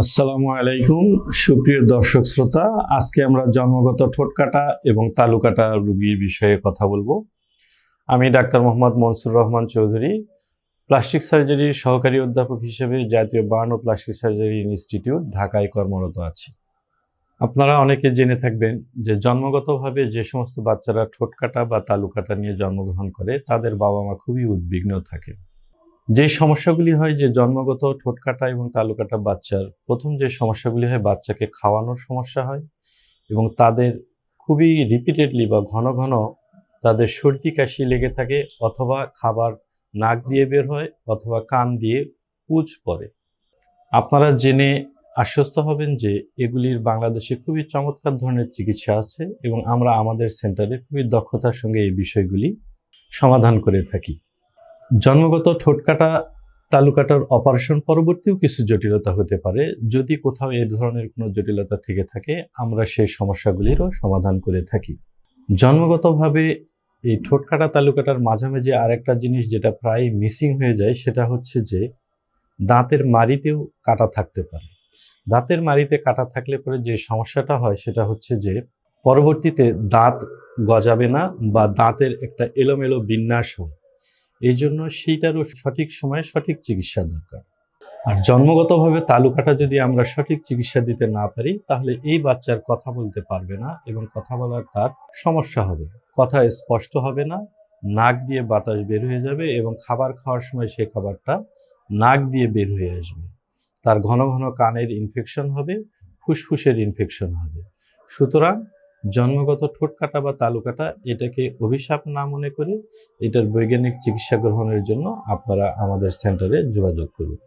আসসালামু আলাইকুম, সুপ্রিয় দর্শক শ্রোতা। আজকে আমরা জন্মগত ঠোঁটকাটা এবং তালুকাটা রুগীর বিষয়ে কথা বলব। আমি ডাক্তার মোহাম্মদ মনসুর রহমান চৌধুরী, প্লাস্টিক সার্জারির সহকারী অধ্যাপক হিসেবে জাতীয় বার্ন ও প্লাস্টিক সার্জারি ইনস্টিটিউট ঢাকায় কর্মরত আছি। আপনারা অনেকে জেনে থাকবেন যে জন্মগতভাবে যে সমস্ত বাচ্চারা ঠোঁটকাটা বা তালুকাটা নিয়ে জন্মগ্রহণ করে, তাদের বাবা মা খুবই উদ্বিগ্ন থাকে যে সমস্যাগুলি হয় যে জন্মগত ঠোঁটকাটা এবং তালুকাটা বাচ্চার, প্রথম যে সমস্যাগুলি হয় বাচ্চাকে খাওয়ানোর সমস্যা হয় এবং তাদের খুবই রিপিটেডলি বা ঘন ঘন তাদের সর্দি কাশি লেগে থাকে অথবা খাবার নাক দিয়ে বের হয় অথবা কান দিয়ে পুজ পড়ে। আপনারা জেনে আশ্বস্ত হবেন যে এগুলির বাংলাদেশে খুবই চমৎকার ধরনের চিকিৎসা আছে এবং আমরা আমাদের সেন্টারে খুবই দক্ষতার সঙ্গে এই বিষয়গুলি সমাধান করে থাকি। জন্মগত ঠোঁটকাটা তালুকাটার অপারেশন পরবর্তীও কিছু জটিলতা হতে পারে। যদি কোথাও এ ধরনের কোনো জটিলতা থেকে থাকে, আমরা সেই সমস্যাগুলিরও সমাধান করে থাকি। জন্মগতভাবে এই ঠোঁটকাটা তালুকাটার মাঝামাঝি আরেকটা জিনিস যেটা প্রায় মিসিং হয়ে যায়, সেটা হচ্ছে যে দাঁতের মারিতেও কাটা থাকতে পারে। দাঁতের মারিতে কাটা থাকলে পরে যে সমস্যাটা হয়, সেটা হচ্ছে যে পরবর্তীতে দাঁত গজাবে না বা দাঁতের একটা এলোমেলো বিন্যাস হয়। এই জন্য সেইটারও সঠিক সময়ে সঠিক চিকিৎসা দরকার। আর জন্মগতভাবে তালুকাটা যদি আমরা সঠিক চিকিৎসা দিতে না পারি, তাহলে এই বাচ্চার কথা বলতে পারবে না এবং কথা বলার তার সমস্যা হবে। কথা স্পষ্ট হবে না, নাক দিয়ে বাতাস বের হয়ে যাবে এবং খাবার খাওয়ার সময় সে খাবারটা নাক দিয়ে বের হয়ে আসবে। তার ঘন ঘন কানের ইনফেকশন হবে, ফুসফুসের ইনফেকশন হবে। সুতরাং জন্মগত ঠোঁট কাটা বা তালু কাটা, এটাকে অভিশাপ না মনে করে এটার বৈজ্ঞানিক চিকিৎসা গ্রহণের জন্য আপনারা আমাদের সেন্টারে যোগাযোগ করুন।